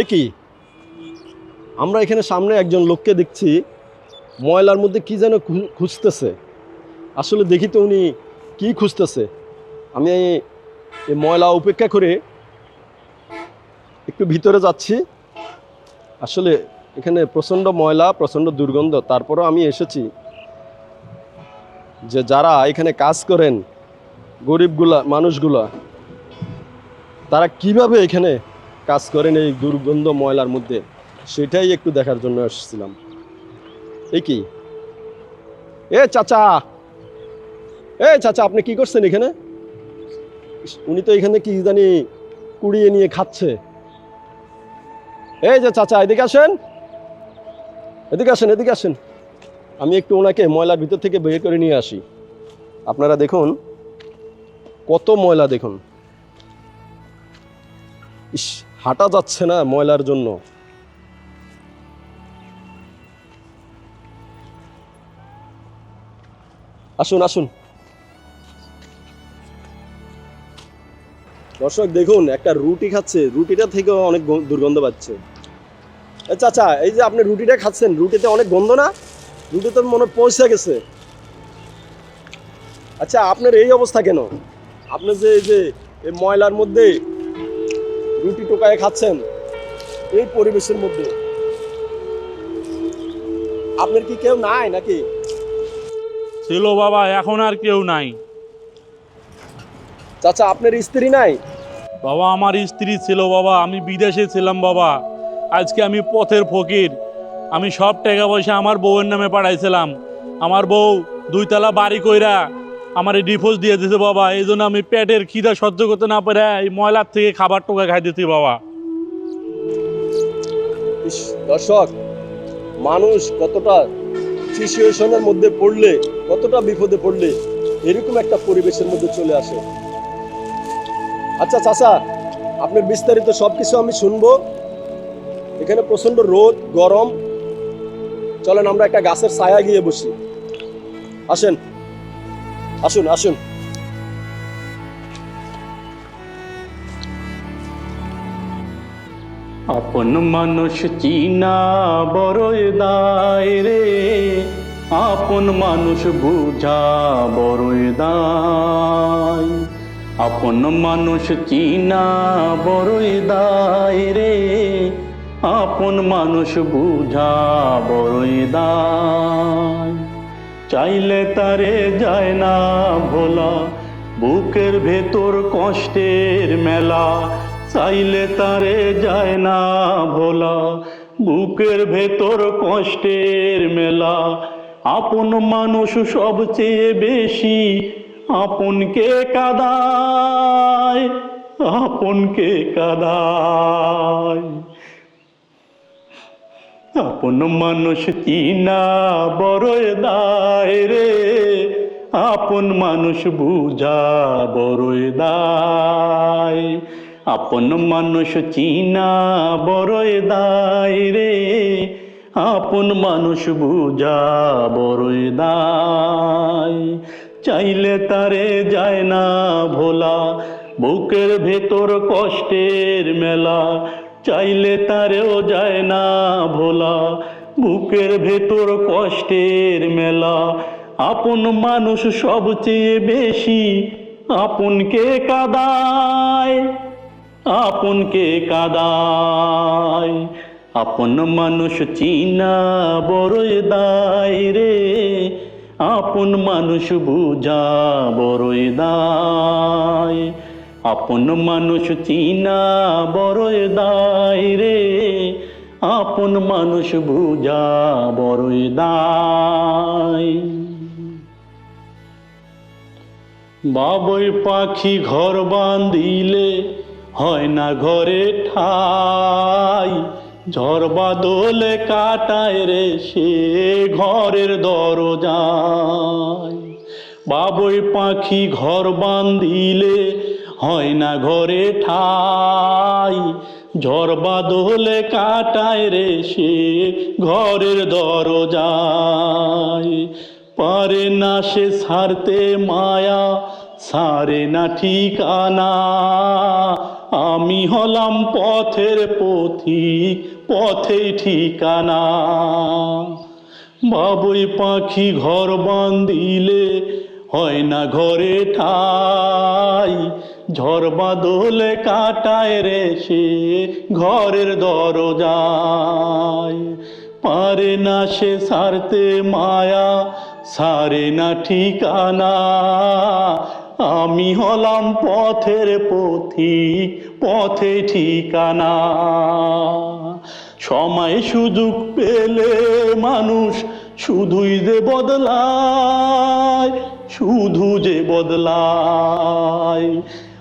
এ কি? আমরা এখানে সামনে একজন লোককে দেখছি, ময়লার মধ্যে কি যেন খুঁজতেছে। আসলে দেখি তো উনি কি খুঁজতেছে। আমি এই ময়লা উপেক্ষা করে একটু ভিতরে যাচ্ছি। আসলে এখানে প্রচণ্ড ময়লা, প্রচণ্ড দুর্গন্ধ। তারপরেও আমি এসেছি যে যারা এখানে কাজ করেন, গরিবগুলা, মানুষগুলা, তারা কীভাবে এখানে কাজ করেন এই দুর্গন্ধ ময়লার মধ্যে। সেটাই একটু দেখার জন্য এসেছিলাম এই কি? এ চাচা! এ চাচা, আপনি কি করছেন এখানে? উনি তো এখানে কি জানি কুড়িয়ে নিয়ে খাচ্ছে। এই যে চাচা, এদিকে আসেন। এদিকে আসেন এদিকে আসেন। আমি একটু ওনাকে ময়লার ভিতর থেকে বের করে নিয়ে আসি। আপনারা দেখুন, কত ময়লা দেখুন। ইস হাঁটা যাচ্ছে না ময়লার জন্য। আসুন আসুন। দর্শক, দেখুন, একটা রুটি খাচ্ছে। রুটিটা থেকেও অনেক দুর্গন্ধ পাচ্ছে। এ চাচা, এই যে আপনি রুটিটা খাচ্ছেন, রুটিতে অনেক গন্ধ না? রুটিতে মনে হয় পৌঁছে গেছে। আচ্ছা আপনার এই অবস্থা কেন? আপনি যে এই যে ময়লার মধ্যে রুটি টোকায় খাচ্ছেন। এই পরিবেশের মধ্যে। আপনার কি কেউ নাই নাকি? ছিল বাবা এখন আর কেউ নাই। চাচা আপনার স্ত্রী নাই? বাবা আমার স্ত্রী ছিল বাবা আমি বিদেশে ছিলাম বাবা। আজকে আমি পথের ফকির। আমি সব টাকা পয়সা আমার বউয়ের নামে পাঠাইছিলাম। আমার বউ দুইতলা বাড়ি কইরা আমার এই ডিভোর্স দিয়ে দিতে বাবা এই জন্য আমি পেটের খিদা সহ্য করতে না পারে এই ময়লার থেকে খাবার টোকা খাই দিতে বাবা। দর্শক, মানুষ কতটা সিচুয়েশনের মধ্যে পড়লে, কতটা বিপদে পড়লে, এরকম একটা পরিবেশের মধ্যে চলে আসে। আচ্ছা চাচা, আপনার বিস্তারিত সব কিছু আমি শুনব। এখানে প্রচণ্ড রোদ, গরম। চলেন, আমরা একটা গাছের ছায়া গিয়ে বসি। আসেন। আসুন আসুন। আপন মানুষ চিনা বড়ই দায় রে। আপন মানুষ বুঝা বড়ই দায়। আপন মানুষ চিনা বড়ই দায় রে। আপন মানুষ বুঝা বড়ই দায়। চাইলে তারে যায় না ভোলা। বুকের ভেতর কষ্টের মেলা। চাইলে তারে যায় না ভোলা। বুকের ভেতর কষ্টের মেলা। আপন মানুষ সবচেয়ে বেশি আপনকে কাদায়। আপনকে কাদায়। আপন মানুষ চিনা বড়ই দায় রে। আপন মানুষ বুঝা বড়ই দায়। আপন মানুষ চিনা বড়ই দায় রে। আপন মানুষ বুঝা বড়ই দায়। চাইলে তারে যায় না ভোলা, বুকের ভেতর কষ্টের মেলা। চাইলে তারেও যায় না ভোলা। বুকের ভেতর কষ্টের মেলা। আপন মানুষ সবচেয়ে বেশি আপনকে কাদায়? আপনকে কাদায়? আপন মানুষ চিনা বড়ই দায় রে। আপন মানুষ বুঝা বড়ই দায়। আপন মানুষ চিনা বড়ই দায় রে। আপন মানুষ বুঝা বড়ই দায়। বাবই পাখি ঘর বান্ধিলে হয় না ঘরে ঠাই। ঝড় বাদলে কাটায় রে সে ঘরের দরজায়। বাবই পাখি ঘর বান্ধিলে হয় না ঘরে ঠাই। ঝড় বাদলে কাটায় রে সে ঘরের দরজায়। পারে না সে ছাড়তে মায়া, সারে না ঠিকানা। আমি হলাম পথের পথিক, পথেই ঠিকানা। বাবুই পাখি ঘর বান্দিলে হয় না ঘরে ঠাই। ঝড় বাদলে কাটায় রে সে, ঘরের দরজায়। পারে না সে সারতে মায়া, সারে না ঠিকানা। আমি হলাম পথের পথি পথে ঠিকানা। সময় সুযোগ পেলে মানুষ শুধুই যে বদলায়, শুধু যে বদলায়।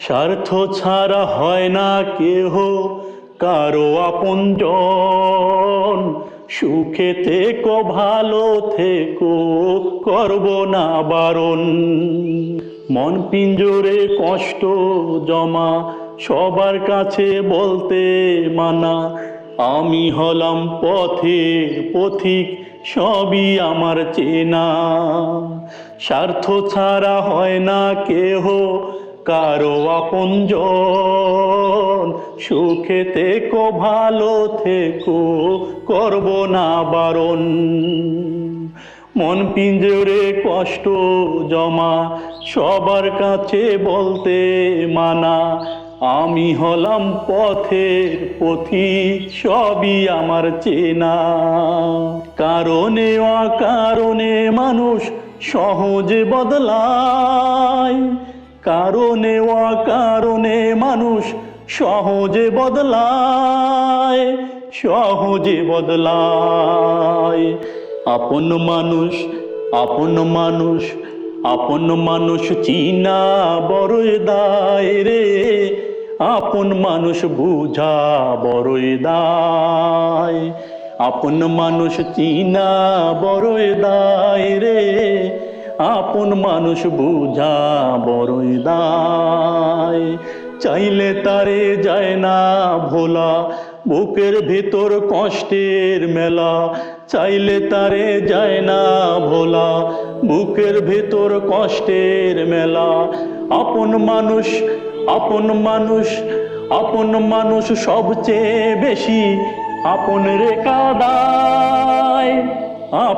স্বার্থ ছাড়া হয় না কেহ, কারও আপন জন সুখে থেকো, ভালো থেকো, করব না বারণ। মন পিঞ্জরে কষ্ট জমা, সবার কাছে বলতে মানা। আমি হলাম পথের পথিক, সবই আমার চেনা। স্বার্থ ছাড়া হয় না কেহ কারও আপনজন সুখে থেকো, ভালো থেকো, করব না বারণ। মন পিঞ্জরে কষ্ট জমা, সবার কাছে বলতে মানা, আমি হলাম পথের পথিক সবই আমার চেনা। কারণে অকারণে মানুষ সহজে বদলায় কারণে, অকারণে মানুষ সহজে বদলায় সহজে বদলায়। আপন মানুষ আপন মানুষ আপন মানুষ চিনা বড়ই দায় রে। আপন মানুষ বুঝা বড়ই দায়। আপন মানুষ চিনা বড়ই দায় রে। আপন মানুষ বুঝা বড়ই দায়। চাইলে তারে যায় না ভোলা, বুকের ভেতর কষ্টের মেলা। চাইলে তারে যায় না ভোলা, বুকের ভেতর কষ্টের মেলা। আপন মানুষ আপন মানুষ আপন মানুষ সবচেয়ে বেশি। আপন রে কাদায়